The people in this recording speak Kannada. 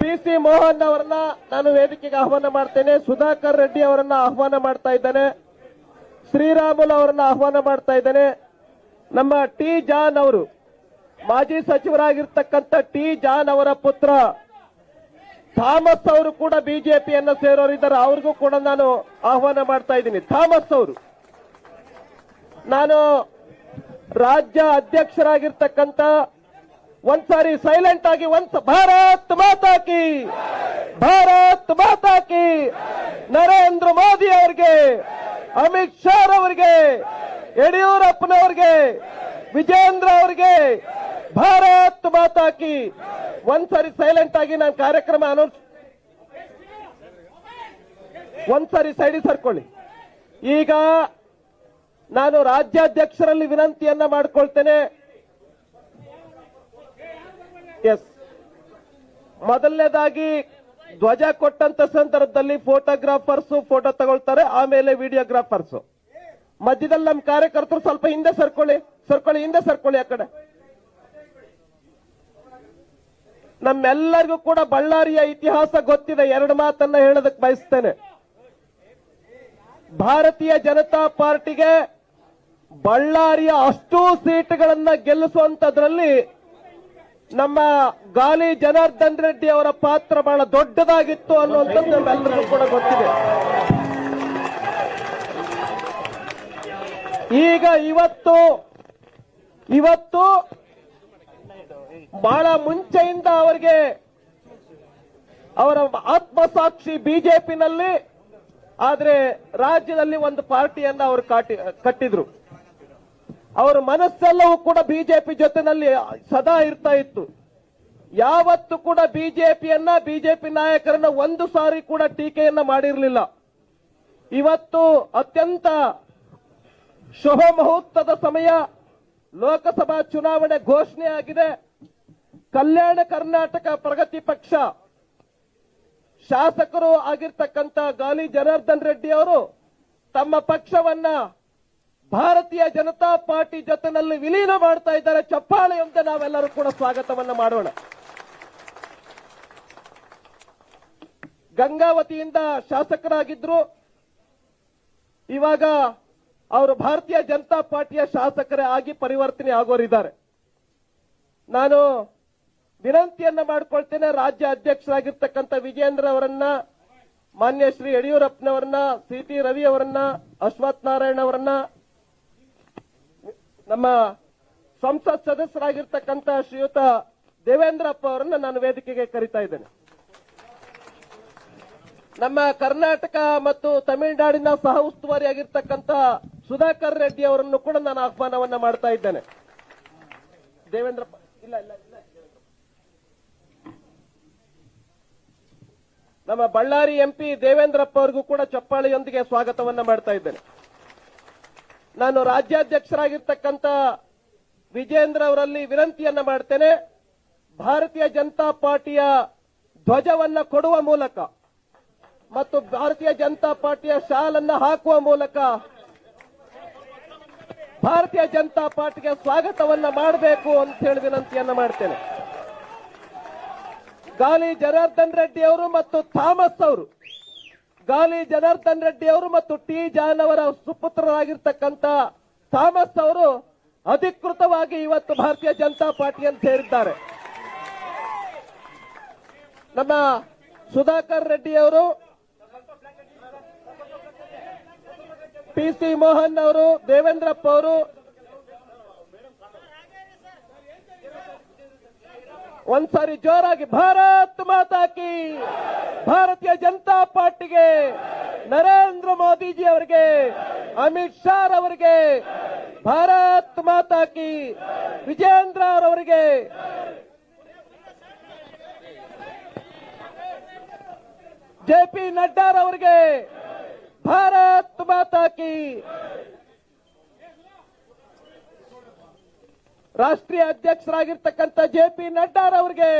ಪಿ ಸಿ ಮೋಹನ್ ಅವರನ್ನ ನಾನು ವೇದಿಕೆಗೆ ಆಹ್ವಾನ ಮಾಡ್ತೇನೆ. ಸುಧಾಕರ್ ರೆಡ್ಡಿ ಅವರನ್ನ ಆಹ್ವಾನ ಮಾಡ್ತಾ ಇದ್ದೇನೆ. ಶ್ರೀರಾಮುಲು ಅವರನ್ನ ಆಹ್ವಾನ ಮಾಡ್ತಾ ಇದ್ದೇನೆ. ನಮ್ಮ ಟಿ ಜಾನ್ ಅವರು, ಮಾಜಿ ಸಚಿವರಾಗಿರ್ತಕ್ಕಂಥ ಟಿ ಜಾನ್ ಅವರ ಪುತ್ರ ಥಾಮಸ್ ಅವರು ಕೂಡ ಬಿಜೆಪಿಯನ್ನ ಸೇರೋರಿದ್ದಾರೆ ಅವ್ರಿಗೂ ಕೂಡ ನಾನು ಆಹ್ವಾನ ಮಾಡ್ತಾ ಇದ್ದೀನಿ. ಥಾಮಸ್ ಅವರು, ನಾನು ರಾಜ್ಯ ಅಧ್ಯಕ್ಷರಾಗಿರ್ತಕ್ಕಂಥ ಒಂದ್ಸಾರಿ ಸೈಲೆಂಟ್ ಆಗಿ ಒಂದ್ ಭಾರತ್ ಮಾತಾಕಿ ಭಾರತ್ ಮಾತಾಕಿ ನರೇಂದ್ರ ಮೋದಿ ಅವರಿಗೆ, ಅಮಿತ್ ಶಾ ಅವರಿಗೆ ಯಡಿಯೂರಪ್ಪನವ್ರಿಗೆ, ವಿಜೇಂದ್ರ ಅವರಿಗೆ ಭಾರತ್ ಮಾತಾಕಿ ಒಂದ್ಸರಿ ಸೈಲೆಂಟ್ ಆಗಿ ನಾನು ಕಾರ್ಯಕ್ರಮ ಅನೌನ್ಸ್ ಒಂದ್ಸರಿ ಸೈಡಿ ಸರ್ಕೊಳ್ಳಿ. ಈಗ ನಾನು ರಾಜ್ಯಾಧ್ಯಕ್ಷರಲ್ಲಿ ವಿನಂತಿಯನ್ನ ಮಾಡ್ಕೊಳ್ತೇನೆ. ಎಸ್ ಮೊದಲನೇದಾಗಿ ಧ್ವಜ ಕೊಟ್ಟಂತ ಸಂದರ್ಭದಲ್ಲಿ ಫೋಟೋಗ್ರಾಫರ್ಸ್ ಫೋಟೋ ತಗೊಳ್ತಾರೆ, ಆಮೇಲೆ ವಿಡಿಯೋಗ್ರಾಫರ್ಸ್ ಮಧ್ಯದಲ್ಲಿ ನಮ್ಮ ಕಾರ್ಯಕರ್ತರು ಸ್ವಲ್ಪ ಹಿಂದೆ ಸರ್ಕೊಳ್ಳಿ ಸರ್ಕೊಳ್ಳಿ, ಹಿಂದೆ ಸರ್ಕೊಳ್ಳಿ ಆ ಕಡೆ. ನಮ್ಮೆಲ್ಲರಿಗೂ ಕೂಡ ಬಳ್ಳಾರಿಯ ಇತಿಹಾಸ ಗೊತ್ತಿದೆ, ಎರಡು ಮಾತನ್ನ ಹೇಳೋದಕ್ಕೆ ಬಯಸ್ತೇನೆ. ಭಾರತೀಯ ಜನತಾ ಪಾರ್ಟಿಗೆ ಬಳ್ಳಾರಿಯ ಅಷ್ಟೂ ಸೀಟ್ಗಳನ್ನ ಗೆಲ್ಲಿಸುವಂತದ್ರಲ್ಲಿ ನಮ್ಮ ಗಾಲಿ ಜನಾರ್ದನ್ ರೆಡ್ಡಿ ಅವರ ಪಾತ್ರ ಬಹಳ ದೊಡ್ಡದಾಗಿತ್ತು ಅನ್ನುವಂಥದ್ದು ನಮ್ಮೆಲ್ಲರಿಗೂ ಕೂಡ ಗೊತ್ತಿದೆ. ಈಗ ಇವತ್ತು ಇವತ್ತು ಬಹಳ ಮುಂಚೆಯಿಂದ ಅವರಿಗೆ ಅವರ ಆತ್ಮಸಾಕ್ಷಿ ಬಿಜೆಪಿನಲ್ಲಿ, ಆದ್ರೆ ರಾಜ್ಯದಲ್ಲಿ ಒಂದು ಪಾರ್ಟಿಯನ್ನು ಅವರು ಕಾಟಿ, ಕಟ್ಟಿದ್ರು. ಅವರ ಮನಸ್ಸೆಲ್ಲವೂ ಕೂಡ ಬಿಜೆಪಿ ಜೊತೆನಲ್ಲಿ ಸದಾ ಇರ್ತಾ ಇತ್ತು. ಯಾವತ್ತು ಕೂಡ ಬಿಜೆಪಿಯನ್ನ, ಬಿಜೆಪಿ ನಾಯಕರನ್ನ ಒಂದು ಸಾರಿ ಕೂಡ ಟೀಕೆಯನ್ನ ಮಾಡಿರಲಿಲ್ಲ. ಇವತ್ತು ಅತ್ಯಂತ ಶುಭ ಮುಹೂರ್ತದ ಸಮಯ. ಲೋಕಸಭಾ ಚುನಾವಣೆ ಘೋಷಣೆ ಆಗಿದೆ ಕಲ್ಯಾಣ ಕರ್ನಾಟಕ ಪ್ರಗತಿ ಪಕ್ಷ. ಶಾಸಕರು ಆಗಿರ್ತಕ್ಕಂಥ ಗಾಲಿ ಜನಾರ್ದನ್ ರೆಡ್ಡಿ ಅವರು ತಮ್ಮ ಪಕ್ಷವನ್ನ ಭಾರತೀಯ ಜನತಾ ಪಾರ್ಟಿ ಜೊತೆನಲ್ಲಿ ವಿಲೀನ ಮಾಡ್ತಾ ಇದ್ದಾರೆ ಚಪ್ಪಾಳೆಯಂತೆ ನಾವೆಲ್ಲರೂ ಕೂಡ ಸ್ವಾಗತವನ್ನ ಮಾಡೋಣ. ಗಂಗಾವತಿಯಿಂದ ಶಾಸಕರಾಗಿದ್ರು. ಇವಾಗ ಅವರು ಭಾರತೀಯ ಜನತಾ ಪಾರ್ಟಿಯ ಶಾಸಕರೇ ಆಗಿ ಪರಿವರ್ತನೆ ಆಗೋರಿದ್ದಾರೆ. ನಾನು ವಿನಂತಿಯನ್ನ ಮಾಡ್ಕೊಳ್ತೇನೆ ರಾಜ್ಯ ಅಧ್ಯಕ್ಷರಾಗಿರ್ತಕ್ಕಂಥ ವಿಜೇಂದ್ರ ಅವರನ್ನ, ಮಾನ್ಯ ಶ್ರೀ ಯಡಿಯೂರಪ್ಪನವರನ್ನ, ಸಿ ಟಿ ರವಿ ಅವರನ್ನ ಅಶ್ವಥ್ ನಾರಾಯಣ ಅವರನ್ನ ನಮ್ಮ ಸಂಸತ್ ಸದಸ್ಯರಾಗಿರ್ತಕ್ಕಂಥ ಶ್ರೀಯುತ ದೇವೇಂದ್ರಪ್ಪ ಅವರನ್ನು ನಾನು ವೇದಿಕೆಗೆ ಕರಿತಾ ಇದ್ದೇನೆ. ನಮ್ಮ ಕರ್ನಾಟಕ ಮತ್ತು ತಮಿಳುನಾಡಿನ ಸಹ ಉಸ್ತುವಾರಿಯಾಗಿರ್ತಕ್ಕಂಥ ಸುಧಾಕರ್ ರೆಡ್ಡಿ ಅವರನ್ನು ಕೂಡ ನಾನು ಆಹ್ವಾನವನ್ನ ಮಾಡ್ತಾ ಇದ್ದೇನೆ. ದೇವೇಂದ್ರಪ್ಪ, ಇಲ್ಲ ಇಲ್ಲ ನಮ್ಮ ಬಳ್ಳಾರಿ ಎಂಪಿ ದೇವೇಂದ್ರಪ್ಪ ಅವರಿಗೂ ಕೂಡ ಚಪ್ಪಾಳೆಯೊಂದಿಗೆ ಸ್ವಾಗತವನ್ನ ಮಾಡ್ತಾ ಇದ್ದೇನೆ. ನಾನು ರಾಜ್ಯಾಧ್ಯಕ್ಷರಾಗಿರ್ತಕ್ಕಂಥ ವಿಜೇಂದ್ರ ಅವರಲ್ಲಿ ವಿನಂತಿಯನ್ನ ಮಾಡ್ತೇನೆ. ಭಾರತೀಯ ಜನತಾ ಪಾರ್ಟಿಯ ಧ್ವಜವನ್ನ ಕೊಡುವ ಮೂಲಕ ಮತ್ತು ಭಾರತೀಯ ಜನತಾ ಪಾರ್ಟಿಯ ಶಾಲನ್ನ ಹಾಕುವ ಮೂಲಕ ಭಾರತೀಯ ಜನತಾ ಪಾರ್ಟಿಗೆ ಸ್ವಾಗತವನ್ನ ಮಾಡಬೇಕು ಅಂತ ಹೇಳಿ ವಿನಂತಿಯನ್ನ ಮಾಡ್ತೇನೆ. ಗಾಲಿ ಜನಾರ್ದನ್ ರೆಡ್ಡಿ ಅವರು ಮತ್ತು ಥಾಮಸ್ ಅವರು ಗಾಲಿ ಜನಾರ್ದನ್ ರೆಡ್ಡಿ ಅವರು ಮತ್ತು ಟಿ ಜಾನ್ ಅವರ ಸುಪುತ್ರರಾಗಿರ್ತಕ್ಕಂಥ ಥಾಮಸ್ ಅವರು ಅಧಿಕೃತವಾಗಿ ಇವತ್ತು ಭಾರತೀಯ ಜನತಾ ಪಾರ್ಟಿಯನ್ನು ಸೇರಿದ್ದಾರೆ ನಮ್ಮ ಸುಧಾಕರ್ ರೆಡ್ಡಿ ಅವರು, ಪಿ ಸಿ ಮೋಹನ್ ಅವರು, ದೇವೇಂದ್ರಪ್ಪ ಅವರು ಒಂದ್ಸಾರಿ ಜೋರಾಗಿ, ಭಾರತ್ ಮಾತಾಕಿ ಭಾರತೀಯ ಜನತಾ ಪಾರ್ಟಿಗೆ, ನರೇಂದ್ರ ಮೋದಿಜಿ ಅವರಿಗೆ, ಅಮಿತ್ ಶಾ ಅವರಿಗೆ ಭಾರತ್ ಮಾತಾಕಿ ವಿಜೇಂದ್ರ ಅವರಿಗೆ. ಜೆ ಪಿ ನಡ್ಡಾರವರಿಗೆ ಭಾರತ್ ಮಾತಾ ರಾಷ್ಟ್ರೀಯ ಅಧ್ಯಕ್ಷರಾಗಿರ್ತಕ್ಕಂಥ ಜೆ ಪಿ ನಡ್ಡಾರವರಿಗೆ